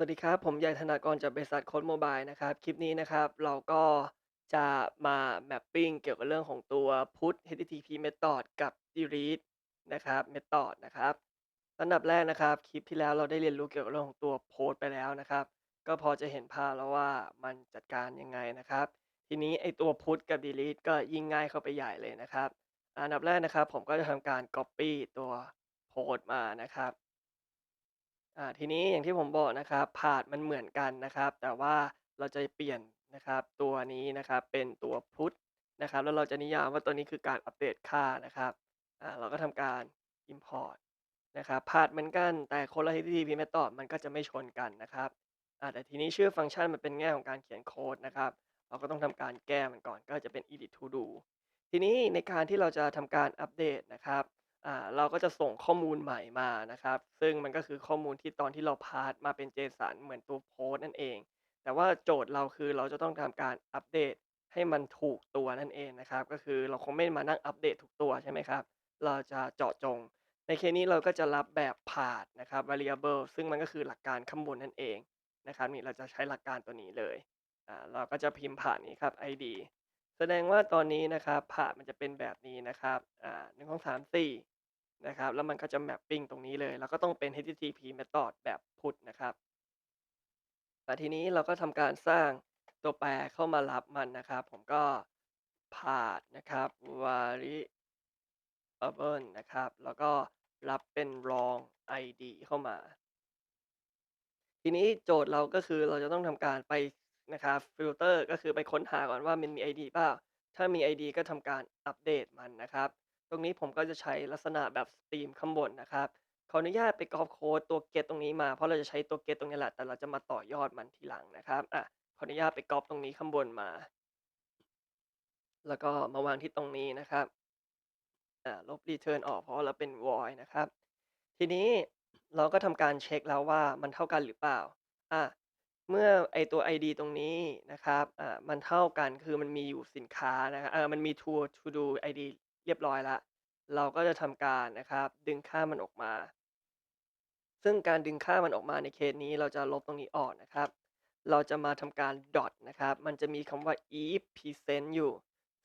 สวัสดีครับ ผมใหญ่ธนากรจากบริษัทโค้ดโมบายนะครับ คลิปนี้นะครับ เราก็จะมาแมปปิ้งเกี่ยวกับเรื่องของตัว put http method กับ delete นะครับ method นะครับอันดับแรกนะครับ คลิปที่แล้วเราได้เรียนรู้เกี่ยวกับเรื่องของตัว post ไปแล้วนะครับ ก็พอจะเห็นภาพแล้วว่ามันจัดการยังไงนะครับ ทีนี้ไอตัว put กับ delete ก็ยิ่งง่ายเข้าไปใหญ่เลยนะครับอันดับแรกนะครับ ผมก็จะทำการ copy ตัว post มานะครับ อ่า ทีนี้อย่างที่ผมบอกนะครับพาธมันเหมือนกันนะครับ แต่ว่าเราจะเปลี่ยนนะครับ ตัวนี้นะครับเป็นตัว put นะครับ แล้วเราจะนิยามว่าตัวนี้คือการอัปเดตค่านะครับ อ่า เราก็ทำการ import นะครับพาธเหมือนกันแต่คนละ HTTP method มันก็จะไม่ชนกันนะครับ อ่า แต่ทีนี้ชื่อฟังก์ชันมันเป็นแง่ของการเขียนโค้ดนะครับ เราก็ต้องทำการแก้มันก่อน ก็จะเป็น edit to do ทีนี้ในการที่เราจะทำการอัปเดตนะครับ อ่า เราก็จะส่งข้อมูลใหม่มานะครับ ซึ่งมันก็คือข้อมูลที่ตอนที่เราพาสมาเป็น JSON เหมือนตัวโพสต์นั่นเอง แต่ว่าโจทย์เราคือเราจะต้องทำการอัปเดตให้มันถูกตัวนั่นเองนะครับ ก็คือเราคงไม่มานั่งอัปเดตทุกตัวใช่ไหมครับ เราจะเจาะจง ในเคสนี้เราก็จะรับแบบพาธนะครับ variable ซึ่งมันก็คือหลักการข้างบนนั่นเองนะครับ นี่เราจะใช้หลักการตัวนี้เลย อ่า เราก็จะพิมพ์ผ่านนี้ครับ id แสดงว่าตอนนี้นะครับผ่ามันจะเป็นแบบนี้นะครับ อ่าหนึ่งสองสามสี่ นะครับ แล้วมันก็จะแมปปิ้งตรงนี้เลย แล้วก็ต้องเป็น http method แบบ put นะครับ แต่ทีนี้เราก็ทำการสร้างตัวแปรเข้ามารับมันนะครับ ผมก็ผ่านนะครับ variable นะครับ แล้วก็รับเป็น wrong id เข้ามา ทีนี้โจทย์เราก็คือเราจะต้องทำการไปนะครับฟิลเตอร์ก็คือไปค้นหาก่อนว่ามันมี ID เปล่า ถ้ามี ID ก็ทำการอัปเดตมันนะครับ ตรงนี้ผมก็จะใช้ลักษณะแบบสตรีมข้างบนนะครับ ขออนุญาตไป copy โค้ดตัว get ตรงนี้มา เพราะเราจะใช้ตัว get ตรงนี้แหละ แต่เราจะมาต่อยอดมันทีหลังนะครับอะขออนุญาตไป copy ตรงนี้ข้างบนมา แล้วก็มาวางที่ตรงนี้นะครับอ่าลบ return ออกเพราะเราเป็น void นะครับ ทีนี้เราก็ทำการเช็คแล้วว่ามันเท่ากันหรือเปล่าอะเมื่อไอตัว ID ตรงนี้นะครับอ่ามันเท่ากันคือมันมีอยู่สินค้านะครับเออมันมี to to do ID เรียบร้อยล้วเราก็จะทำการนะครับ ดึงค่ามันออกมา ซึ่งการดึงค่ามันออกมาในเคสนี้เราจะลบตรงนี้ออกนะครับ เราจะมาทำการ dot นะครับ มันจะมีคำว่า if present อยู่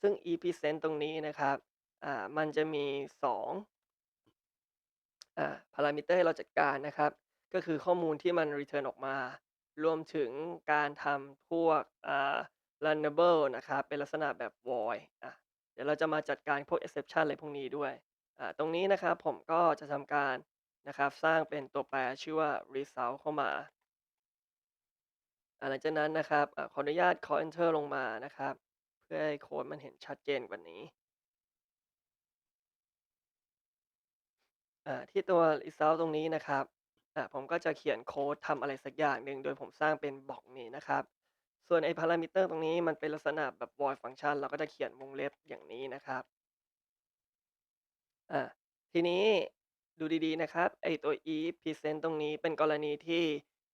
ซึ่ง if present ตรงนี้นะครับ อ่า มันจะมี 2 อ่า พารามิเตอร์ให้เราจัดการนะครับ ก็คือข้อมูลที่มัน return ออกมา รวมถึงการทำพวกอ่า runnable นะครับ เป็นลักษณะแบบ void อะ เดี๋ยวเราจะมาจัดการพวก exception อะไรพวกนี้ด้วย อ่า ตรงนี้นะครับผมก็จะทำการนะครับ สร้างเป็นตัวแปรชื่อว่า result เข้ามา อ่า หลังจากนั้นนะครับอาขออนุญาต call enter ลงมานะครับ เพื่อให้โค้ดมันเห็นชัดเจนกว่านี้ อ่า ที่ตัว result ตรงนี้นะครับ อ่า ผมก็จะเขียนโค้ดทำอะไรสักอย่างหนึ่ง โดยผมสร้างเป็นบล็อกนี้นะครับ ส่วนไอ้พารามิเตอร์ตรงนี้มันเป็นลักษณะแบบ void function เราก็จะเขียนวงเล็บอย่างนี้นะครับ อ่า ทีนี้ดูดีๆนะครับ ไอ้ตัว if present ตรงนี้เป็นกรณีที่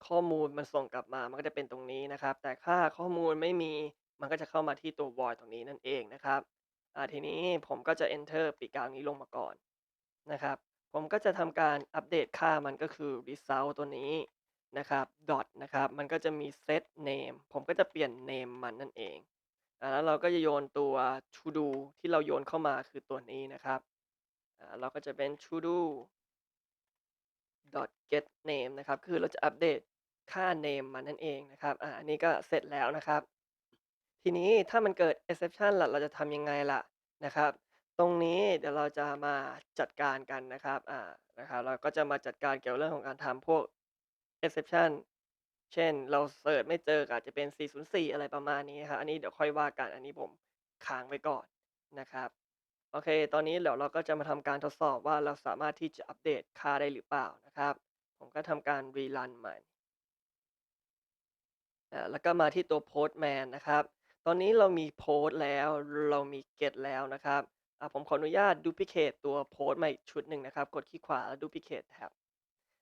ข้อมูลมันส่งกลับมา มันก็จะเป็นตรงนี้นะครับ แต่ถ้าข้อมูลไม่มี มันก็จะเข้ามาที่ตัว void ตรงนี้นั่นเองนะครับ อ่า ทีนี้ผมก็จะ enter ปีกกลางนี้ลงมาก่อนนะครับ ผมก็จะทำการอัปเดตค่ามันก็คือ result ตัวนี้ นะครับ dot นะครับ มันก็จะมี set name ผมก็จะเปลี่ยน name มันนั่นเองอ่าแล้วเราก็จะโยนตัว to do ที่เราโยนเข้ามาคือตัวนี้นะครับอ่าเราก็จะเป็น to do dot get name นะครับ คือเราจะอัปเดตค่า name มันนั่นเองนะครับ อ่าอันนี้ก็เสร็จแล้วนะครับ ทีนี้ถ้ามันเกิด exception ล่ะ เราจะทำยังไงล่ะนะครับ ตรงนี้เดี๋ยวเราจะมาจัดการกันนะครับ อ่า นะครับ เราก็จะมาจัดการเกี่ยวเรื่องของการทำพวก exception เช่น เราเสิร์ชไม่เจอก็อาจจะเป็น 404 อะไรประมาณนี้ครับ อันนี้เดี๋ยวค่อยว่ากัน อันนี้ผมค้างไว้ก่อนนะครับ โอเค ตอนนี้เดี๋ยวเราก็จะมาทำการทดสอบว่าเราสามารถที่จะอัปเดตค่าได้หรือเปล่านะครับ ผมก็ทำการ rerun ใหม่แล้วก็มาที่ตัว postman นะครับ ตอนนี้เรามี post แล้ว เรามี get แล้วนะครับอ่าผมขออนุญาต duplicate ตัว post มาอีกชุดหนึ่งนะครับ กดคลิกขวาแล้ว duplicate tab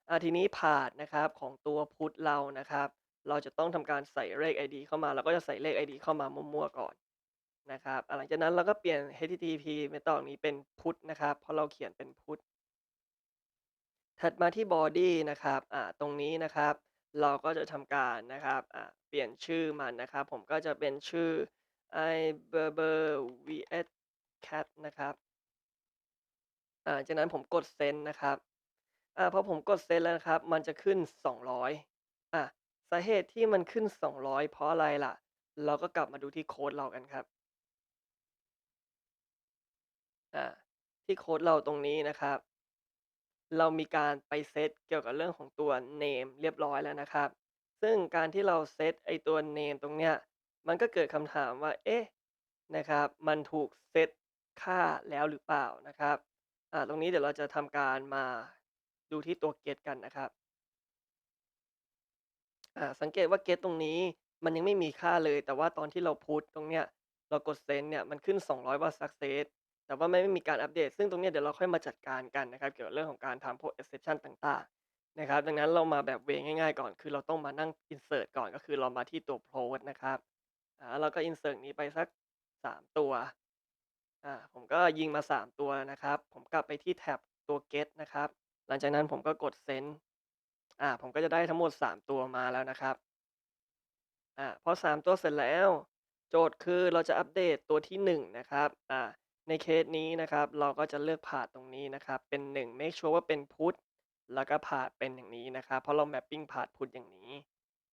อ่า ทีนี้ path นะครับ ของตัว put เรานะครับ เราจะต้องทำการใส่เลข ID เข้ามา เราก็จะใส่เลข ID เข้ามามั่ว ๆ ก่อนนะครับ อ่า หลังจากนั้นเราก็เปลี่ยน http method นี้เป็น put นะครับ เพราะเราเขียนเป็น put ถัดมาที่ body นะครับ อ่า ตรงนี้นะครับ เราก็จะทำการนะครับ อ่า เปลี่ยนชื่อมันนะครับ ผมก็จะเป็นชื่อ iBurber vs cat นะครับ อ่า จากนั้นผมกด Send นะครับ อ่าพอผมกด Send แล้วนะครับ มันจะขึ้น 200อ่าสาเหตุที่มันขึ้น 200 เพราะอะไรล่ะ เราก็กลับมาดูที่โค้ดเรากันครับอ่าที่โค้ดเราตรงนี้นะครับ เรามีการไปเซตเกี่ยวกับเรื่องของตัว name เรียบร้อยแล้วนะครับ ซึ่งการที่เราเซตไอตัว name ตรงเนี้ยมันก็เกิดคำถามว่า เอ๊ะนะครับ มันถูกเซตค่าแล้วหรือเปล่านะครับอ่าตรงนี้เดี๋ยวเราจะทำการมา ดูที่ตัว get กันนะครับ อ่า สังเกตว่า get ตรงนี้มันยังไม่มีค่าเลย แต่ว่าตอนที่เรา put ตรงเนี้ย เรากด send เนี่ย มันขึ้น 200 ว่า success แต่ว่าไม่ไม่มีการอัปเดต ซึ่งตรงเนี้ยเดี๋ยวเราค่อยมาจัดการกันนะครับ เกี่ยวกับเรื่องของการทำพวก exception ต่างๆ นะครับ ดังนั้นเรามาแบบเวย์ง่ายๆ ก่อน คือเราต้องมานั่ง insert ก่อน ก็คือเรามาที่ตัว post นะครับ อ่า เราก็ insert นี้ไปสัก 3 ตัว อ่า ผมก็ยิงมา 3 ตัวแล้วนะครับ ผมกลับไปที่แท็บตัว get นะครับ หลังจากนั้นผมก็กด send อ่า ผมก็จะได้ทั้งหมด 3 ตัวมาแล้วนะครับ อ่า พอ 3 ตัวเสร็จแล้ว โจทย์คือเราจะอัปเดตตัวที่ 1 นะครับ อ่า ในเคสนี้นะครับ เราก็จะเลือกพาตรงนี้นะครับ เป็น 1 make sure ว่าเป็น put แล้วก็พาเป็นอย่างนี้นะครับ เพราะเรา mapping pad put อย่างนี้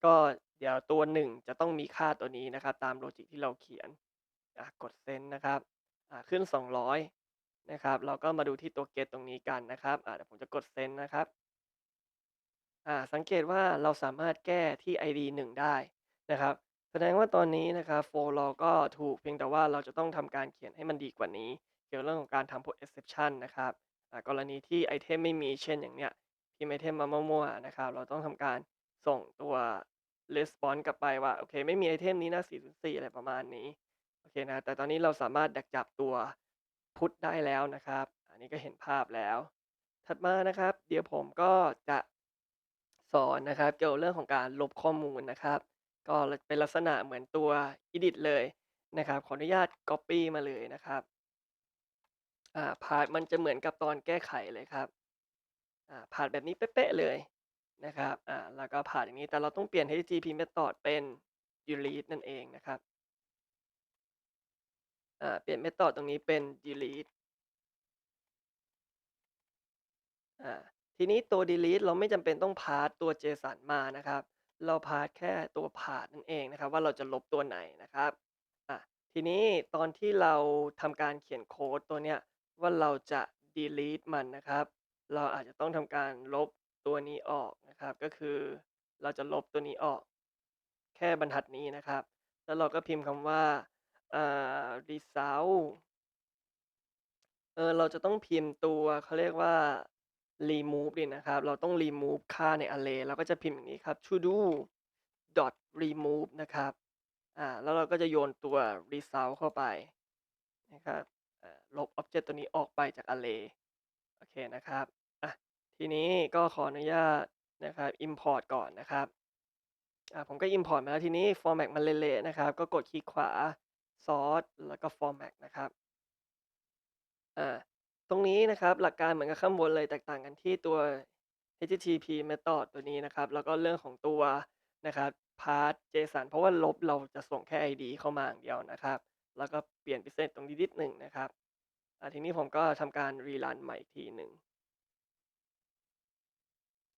ก็เดี๋ยวตัว 1 จะต้องมีค่าตัวนี้นะครับ ตามโลจิกที่เราเขียน อ่ากด send นะครับ อ่า ขึ้น 200 นะครับ เราก็มาดูที่ตัว get ตรงนี้กันนะครับ อ่า เดี๋ยวผมจะกด send นะครับ อ่า สังเกตว่าเราสามารถแก้ที่ ID 1 ได้นะครับ แสดงว่าตอนนี้นะครับโฟล์เราก็ถูกเพียงแต่ว่าเราจะต้องทำการเขียนให้มันดีกว่านี้ เกี่ยวกับเรื่องของการทำพวก exception นะครับ อ่า กรณีที่ไอเทมไม่มีเช่นอย่างเนี้ยพิมพ์ไอเทมมามั่วๆนะครับ เราต้องทำการส่งตัว response กลับไปว่าโอเค ไม่มีไอเทมนี้นะ404อะไรประมาณนี้ โอเคนะ แต่ตอนนี้เราสามารถดักจับตัว พุทได้แล้วนะครับ อันนี้ก็เห็นภาพแล้ว ถัดมานะครับ เดี๋ยวผมก็จะสอนนะครับ เกี่ยวกับเรื่องของการลบข้อมูลนะครับ ก็เป็นลักษณะเหมือนตัว edit เลยนะครับ ขออนุญาต copy มาเลยนะครับอ่าพา t มันจะเหมือนกับตอนแก้ไขเลยครับอ่าพา t แบบนี้เป๊ะๆเลยนะครับอ่าแล้วก็พา t อย่างนี้แต่เราต้องเปลี่ยน http method เป็น delete นั่นเองนะครับ อ่า เปลี่ยน method ตรงนี้เป็น delete อ่า ทีนี้ตัว delete เราไม่จำเป็นต้องพา s ตัว JSON มานะครับ เราพา s แค่ตัวพา t นั่นเองนะครับว่า เราจะลบตัวไหนนะครับ อะทีนี้ตอนที่เราทำการเขียนโค้ดตัวเนี้ยว่า เราจะ delete มันนะครับ เราอาจจะต้องทำการลบตัวนี้ออกนะครับ ก็คือเราจะลบตัวนี้ออก แค่บรรทัดนี้นะครับ แล้วเราก็พิมพ์คำว่า อ่า result เออ เราจะต้องพิมพ์ตัว เขาเรียกว่า remove ดินะครับ เราต้อง remove ค่าใน array เราก็จะพิมพ์อย่างนี้ครับ to do dot remove นะครับ อ่า แล้วเราก็จะโยนตัว result เข้าไปนะครับลบ object ตัวนี้ออกไปจาก array โอเคนะครับ อะ ทีนี้ก็ขออนุญาตนะครับ import ก่อนนะครับ อ่า ผมก็ import มาแล้วทีนี้ format มันเละๆนะครับ ก็กดคลิกขวา source แล้วก็ format นะครับ อ่า ตรงนี้นะครับหลักการเหมือนกับข้างบนเลยแตกต่างกันที่ตัว http method ตัวนี้นะครับ แล้วก็เรื่องของตัวนะครับ path json เพราะว่าลบเราจะส่งแค่ id เข้ามาอย่างเดียวนะครับ แล้วก็เปลี่ยนพิเศษตรงนี้นิดหนึ่งนะครับอ่าทีนี้ผมก็ทำการ rerun ใหม่อีกทีหนึ่ง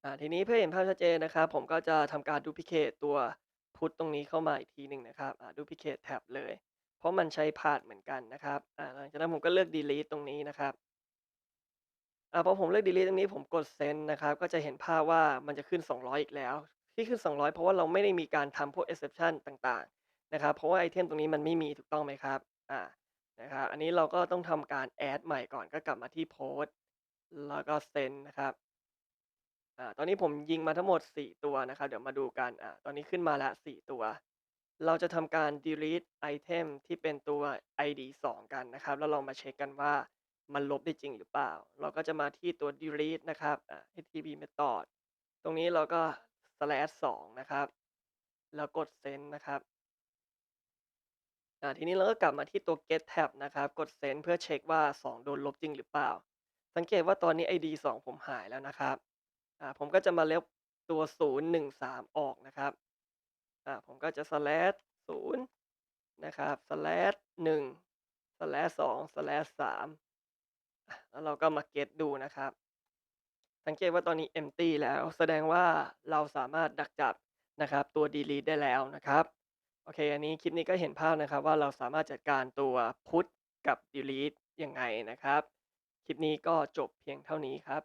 อ่าทีนี้เพื่อเห็นภาพชัดเจนนะครับ ผมก็จะทำการ duplicate ตัว put ตรงนี้เข้ามาอีกทีหนึ่งนะครับอ่า duplicate tab เลย เพราะมันใช้ path เหมือนกันนะครับ อ่า หลังจากนั้นผมก็เลือก delete ตรงนี้นะครับ อ่า พอผมเลือก delete ตรงนี้ผมกด send นะครับ ก็จะเห็นภาพว่ามันจะขึ้น 200 อีกแล้ว ที่ขึ้น 200 เพราะว่าเราไม่ได้มีการทำพวก exception ต่าง ๆ นะครับ เพราะว่าไอเทมตรงนี้มันไม่มีถูกต้องไหมครับ อ่า นะครับ อันนี้เราก็ต้องทำการ add ใหม่ก่อน ก็กลับมาที่ post แล้วก็ send นะครับ อ่า ตอนนี้ผมยิงมาทั้งหมด 4 ตัวนะครับ เดี๋ยวมาดูกัน อ่า ตอนนี้ขึ้นมาล้ว4ตัว เราจะทำการ delete ไอเทมที่เป็นตัว id 2 กันนะครับ แล้วลองมาเช็คกันว่ามันลบได้จริงหรือเปล่า เราก็จะมาที่ตัว delete นะครับอ่า http method ตรงนี้เราก็ slash 2นะครับ แล้วกด send นะครับอ่าทีนี้เราก็กลับมาที่ตัว get tab นะครับ กด send เพื่อเช็คว่า 2 โดนลบจริงหรือเปล่า สังเกตว่าตอนนี้ id 2 ผมหายแล้วนะครับอ่าผมก็จะมาลบตัว 013 ออกนะครับ อ่าผมก็จะ slash 0นะครับ slash 1 slash 2 slash 3แล้วเราก็มา get ดูนะครับ สังเกตว่าตอนนี้ empty แล้ว แสดงว่าเราสามารถดักจับนะครับ ตัว delete ได้แล้วนะครับ โอเค อันนี้คลิปนี้ก็เห็นภาพนะครับว่าเราสามารถจัดการตัว put กับ delete ยังไงนะครับ คลิปนี้ก็จบเพียงเท่านี้ครับ